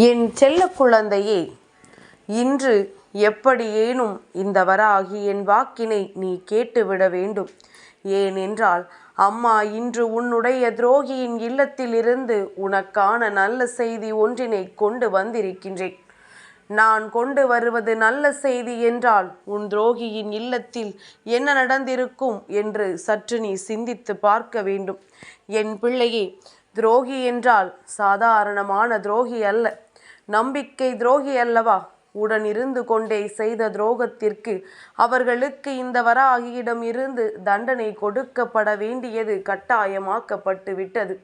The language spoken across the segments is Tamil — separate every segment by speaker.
Speaker 1: என் செல்ல குழந்தையே இன்று எப்படியேனும் இந்த வராகி என் வாக்கினை நீ கேட்டுவிட வேண்டும். ஏனென்றால் அம்மா இன்று உன்னுடைய துரோகியின் இல்லத்திலிருந்து உனக்கான நல்ல செய்தி ஒன்றினை கொண்டு வந்திருக்கின்றேன். நான் கொண்டு வருவது நல்ல செய்தி என்றால் உன் துரோகியின் இல்லத்தில் என்ன நடந்திருக்கும் என்று சற்று நீ சிந்தித்து பார்க்க வேண்டும். என் பிள்ளையே துரோகி என்றால் சாதாரணமான துரோகி அல்ல. நம்பிக்கை துரோகி அல்லவா? உடன் இருந்து கொண்டே செய்த துரோகத்திற்கு அவர்களுக்கு இந்த வராகியிடம் இருந்து தண்டனை கொடுக்கப்பட வேண்டியது கட்டாயமாக்கப்பட்டு விட்டது.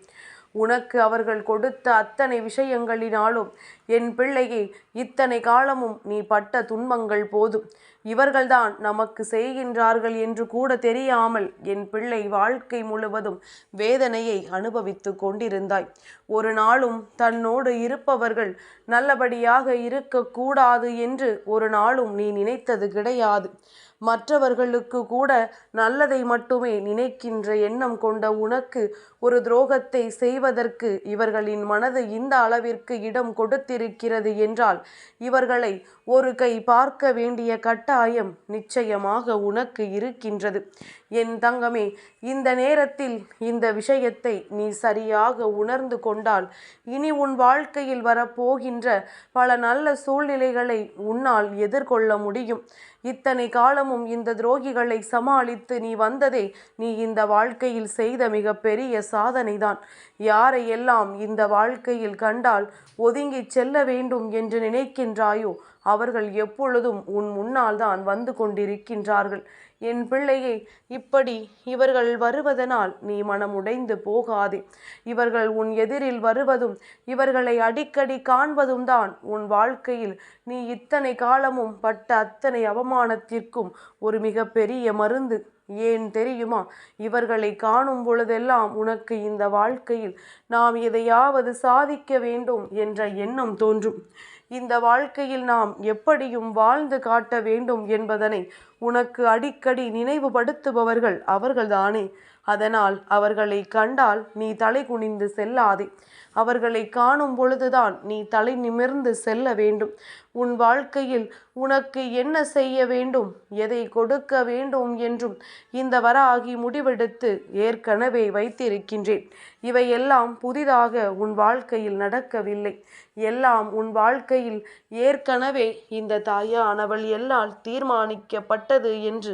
Speaker 1: உனக்கு அவர்கள் கொடுத்த அத்தனை விஷயங்களினாலும் என் பிள்ளையை இத்தனை காலமும் நீ பட்ட துன்பங்கள் போதும். இவர்கள்தான் நமக்கு செய்கின்றார்கள் என்று கூட தெரியாமல் என் பிள்ளை வாழ்க்கை முழுவதும் வேதனையை அனுபவித்து கொண்டிருந்தாய். ஒரு நாளும் தன்னோடு இருப்பவர்கள் நல்லபடியாக இருக்கக்கூடாது என்று ஒரு நாளும் நீ நினைத்தது கிடையாது. மற்றவர்களுக்கு கூட நல்லதை மட்டுமே நினைக்கின்ற எண்ணம் கொண்ட உனக்கு ஒரு துரோகத்தை செய்வதற்கு இவர்களின் மனது இந்த அளவிற்கு இடம் கொடுத்திருக்கிறது என்றால் இவர்களை ஒரு கை பார்க்க வேண்டிய கட்டாயம் நிச்சயமாக உனக்கு இருக்கின்றது. என் தங்கமே இந்த நேரத்தில் இந்த விஷயத்தை நீ சரியாக உணர்ந்து கொண்டால் இனி உன் வாழ்க்கையில் வரப்போகின்ற பல நல்ல சூழ்நிலைகளை உன்னால் எதிர்கொள்ள முடியும். இத்தனை காலமும் இந்த துரோகிகளை சமாளித்து நீ வந்ததே நீ இந்த வாழ்க்கையில் செய்த மிகப்பெரிய சாதனைதான். யாரையெல்லாம் இந்த வாழ்க்கையில் கண்டால் ஒதுங்கி செல்ல வேண்டும் என்று நினைக்கின்றாயோ அவர்கள் எப்பொழுதும் உன் முன்னால் தான் வந்து கொண்டிருக்கின்றார்கள். என் பிள்ளையே இப்படி இவர்கள் வருவதனால் நீ மனமுடைந்து போகாதே. இவர்கள் உன் எதிரில் வருவதும் இவர்களை அடிக்கடி காண்பதும் தான் உன் வாழ்க்கையில். நீ இத்தனை காலமும் பட்ட அத்தனை அவமானத்திற்கும் ஒரு மிகப்பெரிய மருந்து. ஏன் தெரியுமா? இவர்களை காணும் பொழுதெல்லாம் உனக்கு இந்த வாழ்க்கையில் நாம் எதையாவது சாதிக்க வேண்டும் என்ற எண்ணம் தோன்றும். இந்த வாழ்க்கையில் நாம் எப்படியும் வாழ்ந்து காட்ட வேண்டும் என்பதனை உனக்கு அடிக்கடி நினைவுபடுத்துபவர்கள் அவர்கள்தானே. அதனால் அவர்களை கண்டால் நீ தலை குனிந்து செல்லாதே. அவர்களை காணும் பொழுதுதான் நீ தலை நிமிர்ந்து செல்ல வேண்டும். உன் வாழ்க்கையில் உனக்கு என்ன செய்ய வேண்டும்? எதை கொடுக்க வேண்டும் என்றும் இந்த வராகி முடிவெடுத்து ஏற்கனவே வைத்திருக்கின்றேன். இவையெல்லாம் புதிதாக உன் வாழ்க்கையில் நடக்கவில்லை. எல்லாம் உன் வாழ்க்கையில் ஏற்கனவே இந்த தாயானவள் எல்லால் தீர்மானிக்கப்பட்டது என்று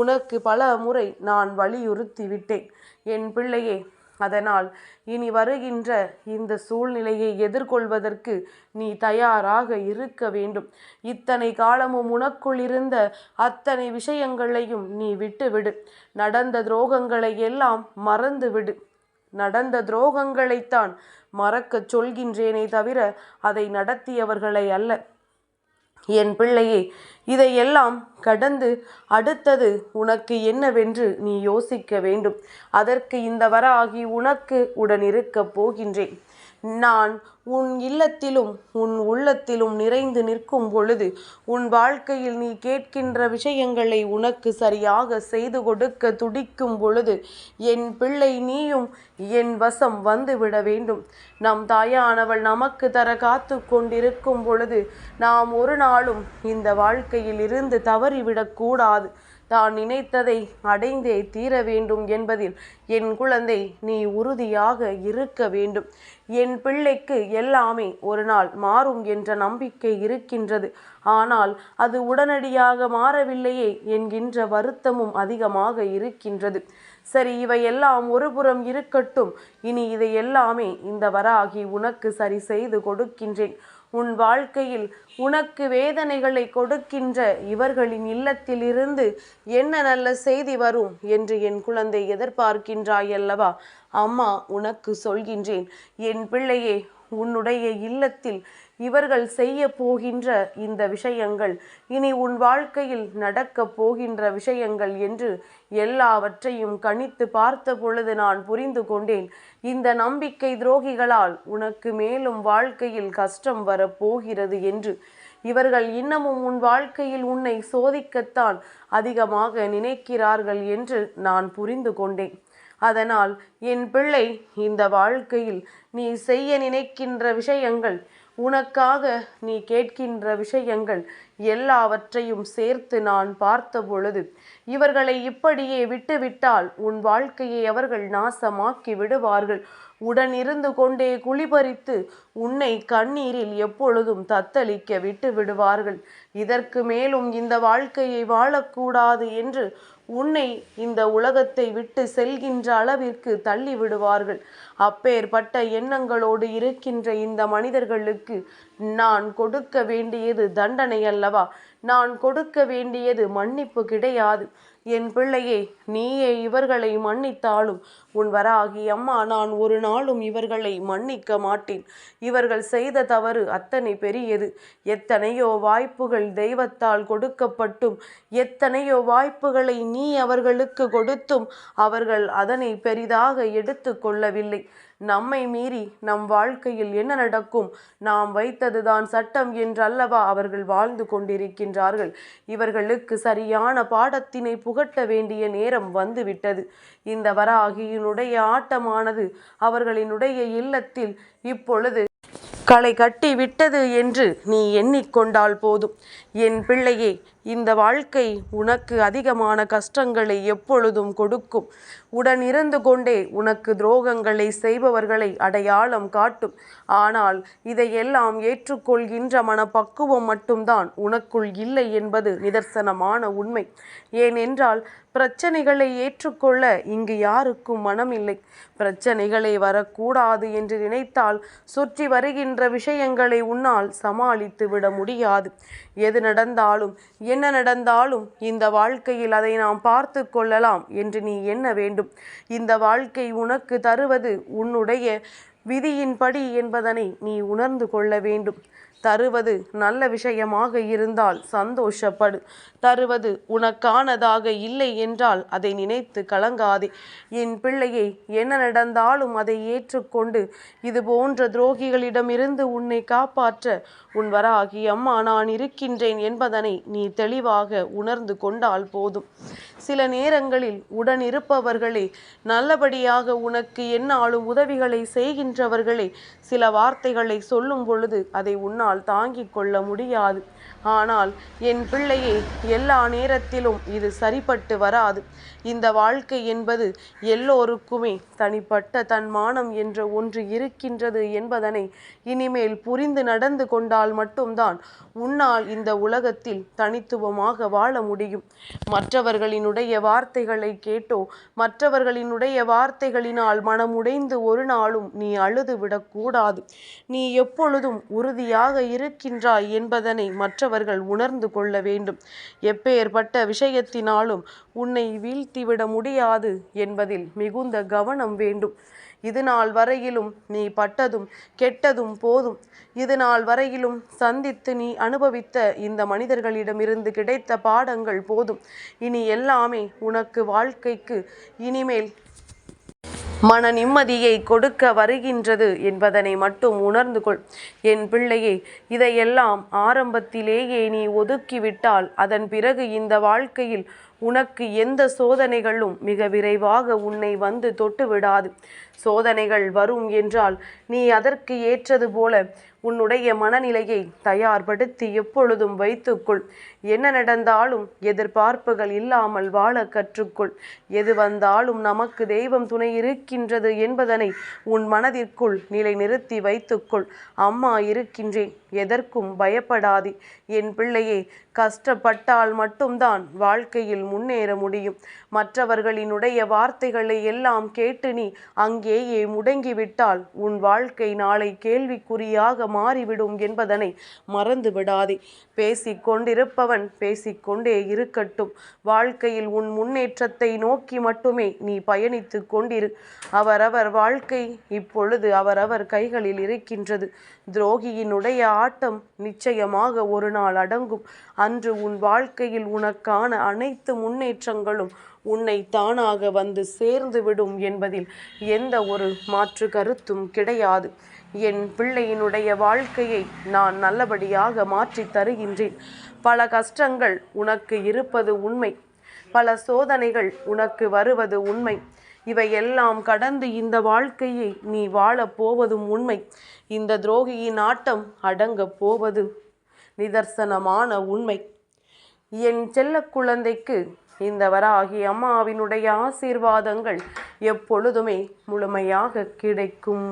Speaker 1: உனக்கு பல முறை நான் வலியுறுத்தி விட்டேன் என் பிள்ளையே அதனால் இனி வருகின்ற இந்த சூழ்நிலையை எதிர்கொள்வதற்கு நீ தயாராக இருக்க வேண்டும். இத்தனை காலமும் உனக்குள் இருந்த அத்தனை விஷயங்களையும் நீ விட்டுவிடு. நடந்த துரோகங்களை எல்லாம் மறந்து விடு நடந்த துரோகங்களைத்தான் மறக்கச் சொல்கின்றேனே தவிர அதை நடத்தியவர்களை அல்ல. என் பிள்ளையே இதையெல்லாம் கடந்து அடுத்தது உனக்கு என்னவென்று நீ யோசிக்க வேண்டும். அதற்கு இந்த வராகி உனக்கு உடன் இருக்கப் போகின்றேன். நான் உன் இல்லத்திலும் உன் உள்ளத்திலும் நிறைந்து நிற்கும் பொழுது உன் வாழ்க்கையில் நீ கேட்கின்ற விஷயங்களை உனக்கு சரியாக செய்து கொடுக்க துடிக்கும் பொழுது என் பிள்ளை நீயும் என் வசம் வந்துவிட வேண்டும். நம் தாயானவள் நமக்கு தர காத்து கொண்டிருக்கும் பொழுது நாம் ஒரு நாளும் இந்த வாழ்க்கையில் இருந்து தவறிவிடக்கூடாது தான் நினைத்ததை அடைந்தே தீர வேண்டும் என்பதில் என் குழந்தை நீ உறுதியாக இருக்க வேண்டும். என் பிள்ளைக்கு எல்லாமே ஒரு நாள் மாறும் என்ற நம்பிக்கை இருக்கின்றது. ஆனால் அது உடனடியாக மாறவில்லையே என்கின்ற வருத்தமும் அதிகமாக இருக்கின்றது. சரி இவையெல்லாம் ஒருபுறம் இருக்கட்டும். இனி இதை எல்லாமே இந்த வராகி உனக்கு சரி செய்து கொடுக்கின்றேன். உன் வாழ்க்கையில் உனக்கு வேதனைகளை கொடுக்கின்ற இவர்களின் இல்லத்திலிருந்து என்ன நல்ல செய்தி வரும் என்று என் குழந்தை எதிர்பார்க்கின்றாய் அல்லவா அம்மா உனக்கு சொல்கின்றேன். என் பிள்ளையே உன்னுடைய இல்லத்தில் இவர்கள் செய்ய போகின்ற இந்த விஷயங்கள் இனி உன் வாழ்க்கையில் நடக்கப் போகின்ற விஷயங்கள் என்று எல்லாவற்றையும் கணித்து பார்த்த பொழுது நான் புரிந்து கொண்டேன். இந்த நம்பிக்கை துரோகிகளால் உனக்கு மேலும் வாழ்க்கையில் கஷ்டம் வரப்போகிறது என்று. இவர்கள் இன்னமும் உன் வாழ்க்கையில் உன்னை சோதிக்கத்தான் அதிகமாக நினைக்கிறார்கள் என்று நான் புரிந்து கொண்டேன். அதனால் என் பிள்ளை இந்த வாழ்க்கையில் நீ செய்ய நினைக்கின்ற விஷயங்கள் உனக்காக நீ கேட்கின்ற விஷயங்கள் எல்லாவற்றையும் சேர்த்து நான் பார்த்த பொழுது இவர்களை இப்படியே விட்டுவிட்டால் உன் வாழ்க்கையை அவர்கள் நாசமாக்கி விடுவார்கள். உடனிருந்து கொண்டே குளிபறித்து உன்னை கண்ணீரில் எப்பொழுதும் தத்தளிக்க விட்டு விடுவார்கள். இதற்கு மேலும் இந்த வாழ்க்கையை வாழக்கூடாது என்று உன்னை இந்த உலகத்தை விட்டு செல்கின்ற அளவிற்கு தள்ளி விடுவார்கள் அப்பேற்பட்ட எண்ணங்களோடு இருக்கின்ற இந்த மனிதர்களுக்கு நான் கொடுக்க வேண்டியது தண்டனை அல்லவா? நான் கொடுக்க வேண்டியது மன்னிப்பு கிடையாது. என் பிள்ளையே நீயே இவர்களை மன்னித்தாலும். உன் வராகி அம்மா நான் ஒரு நாளும் இவர்களை மன்னிக்க மாட்டேன். இவர்கள் செய்த தவறு அத்தனை பெரியது. எத்தனையோ வாய்ப்புகள் தெய்வத்தால் கொடுக்கப்பட்டும். எத்தனையோ வாய்ப்புகளை நீ அவர்களுக்கு கொடுத்தும். அவர்கள் அதனை பெரிதாக எடுத்து கொள்ளவில்லை. நம்மை மீறி நம் வாழ்க்கையில் என்ன நடக்கும்? நாம் வைத்ததுதான் சட்டம் என்றல்லவா அவர்கள் வாழ்ந்து கொண்டிருக்கின்றார்கள். இவர்களுக்கு சரியான பாடத்தினை புகட்ட வேண்டிய நேரம் வந்துவிட்டது. இந்த வராகியினுடைய ஆட்டமானது அவர்களினுடைய இல்லத்தில் இப்பொழுது களை கட்டி விட்டது என்று நீ எண்ணிக்கொண்டால் போதும். என் பிள்ளையே இந்த வாழ்க்கை உனக்கு அதிகமான கஷ்டங்களை எப்பொழுதும் கொடுக்கும். உடன் இருந்து கொண்டே உனக்கு துரோகங்களை செய்பவர்களை அடையாளம் காட்டும். ஆனால் இதையெல்லாம் ஏற்றுக்கொள்கின்ற மனப்பக்குவம் மட்டும்தான் உனக்குள் இல்லை என்பது நிதர்சனமான உண்மை. ஏனென்றால் பிரச்சனைகளை ஏற்றுக்கொள்ள இங்கு யாருக்கும் மனமில்லை. பிரச்சனைகளை வரக்கூடாது என்று நினைத்தால் சுற்றி வருகின்ற விஷயங்களை உன்னால் சமாளித்து விட முடியாது. எது நடந்தாலும் என்ன நடந்தாலும் இந்த வாழ்க்கையில் அதை நாம் பார்த்து கொள்ளலாம் என்று நீ எண்ண வேண்டும். இந்த வாழ்க்கை உனக்கு தருவது உன்னுடைய விதியின்படி என்பதனை நீ உணர்ந்து கொள்ள வேண்டும். தருவது நல்ல விஷயமாக இருந்தால் சந்தோஷப்படு. தருவது உனக்கானதாக இல்லை என்றால் அதை நினைத்து கலங்காதே. என் பிள்ளையை என்ன நடந்தாலும் அதை ஏற்றுக்கொண்டு இது போன்ற துரோகிகளிடமிருந்து உன்னை காப்பாற்ற உன் வராகி அம்மா நான் இருக்கின்றேன் என்பதனை நீ தெளிவாக உணர்ந்து கொண்டால் போதும். சில நேரங்களில் உடன் இருப்பவர்களே நல்லபடியாக உனக்கு என்னாலும் உதவிகளை செய்கின்றவர்களே சில வார்த்தைகளை சொல்லும் பொழுது அதை உன்னால் தாங்கிக் கொள்ள முடியாது. ஆனால் என் பிள்ளையே எல்லா நேரத்திலும் இது சரிப்பட்டு வராது. இந்த வாழ்க்கை என்பது எல்லோருக்குமே தனிப்பட்ட தன்மானம் என்ற ஒன்று இருக்கின்றது என்பதனை இனிமேல் புரிந்து நடந்து கொண்டால் மட்டும்தான் உன்னால் இந்த உலகத்தில் தனித்துவமாக வாழ முடியும். மற்றவர்களினுடைய வார்த்தைகளை கேட்டோ மற்றவர்களினுடைய வார்த்தைகளினால் மனமுடைந்து ஒரு நாளும் நீ அழுது விடக்கூடாது நீ எப்பொழுதும் உறுதியாக இருக்கின்றாய் என்பதனை அவர்கள் உணர்ந்து கொள்ள வேண்டும். எப்பேற்பட்ட விஷயத்தினாலும் உன்னை வீழ்த்திவிட முடியாது என்பதில் மிகுந்த கவனம் வேண்டும். இது நாள் வரையிலும் நீ பட்டதும் கெட்டதும் போதும். இது நாள் வரையிலும் சந்தித்து நீ அனுபவித்த இந்த மனிதர்களிடமிருந்து கிடைத்த பாடங்கள் போதும். இனி எல்லாமே உனக்கு வாழ்க்கைக்கு இனிமேல் மன நிம்மதியை கொடுக்க வருகின்றது என்பதனை மட்டும் உணர்ந்து கொள். என் பிள்ளையே இதையெல்லாம் ஆரம்பத்திலேயே நீ ஒதுக்கிவிட்டால் அதன் பிறகு இந்த வாழ்க்கையில் உனக்கு எந்த சோதனைகளும் மிக விரைவாக உன்னை வந்து தொட்டு விடாது சோதனைகள் வரும் என்றால் நீ அதற்கு ஏற்றது போல உன்னுடைய மனநிலையை தயார்படுத்தி எப்பொழுதும் வைத்துக்கொள் என்ன நடந்தாலும் எதிர்பார்ப்புகள் இல்லாமல் வாழ கற்றுக்கொள். எது வந்தாலும் நமக்கு தெய்வம் துணை இருக்கின்றது என்பதனை உன் மனதிற்குள் நிலை நிறுத்தி வைத்துக்கொள். அம்மா இருக்கின்றேன் எதற்கும் பயப்படாதே. என் பிள்ளையே கஷ்டப்பட்டால் மட்டும்தான் வாழ்க்கையில் முன்னேற முடியும். மற்றவர்களினுடைய வார்த்தைகளை எல்லாம் கேட்டு நீ அங்கேயே முடங்கிவிட்டால் உன் வாழ்க்கை நாளை கேள்விக்குறியாக மாறிவிடும் என்பதனை மறந்து விடாதே பேசிக்கொண்டிருப்பவன் அவன் பேசிக்கொண்டே இருக்கட்டும். வாழ்க்கையில் உன் முன்னேற்றத்தை நோக்கி மட்டுமே நீ பயணித்து கொண்டிரு. அவரவர் வாழ்க்கை இப்பொழுது அவரவர் கைகளில் இருக்கின்றது. துரோகியினுடைய ஆட்டம் நிச்சயமாக ஒரு நாள் அடங்கும். அன்று உன் வாழ்க்கையில் உனக்கான அனைத்து முன்னேற்றங்களும் உன்னை தானாக வந்து சேர்ந்து விடும் என்பதில் எந்த ஒரு மாற்று கருத்தும் கிடையாது. என் பிள்ளையினுடைய வாழ்க்கையை நான் நல்லபடியாக மாற்றி தருகின்றேன். பல கஷ்டங்கள் உனக்கு இருப்பது உண்மை. பல சோதனைகள் உனக்கு வருவது உண்மை. இவையெல்லாம் கடந்து இந்த வாழ்க்கையை நீ வாழப் போவதும் உண்மை. இந்த துரோகியின் ஆட்டம் அடங்கப் போவது நிதர்சனமான உண்மை. என் செல்ல குழந்தைக்கு இந்த வராகி அம்மாவினுடைய ஆசீர்வாதங்கள் எப்பொழுதுமே முழுமையாக கிடைக்கும்.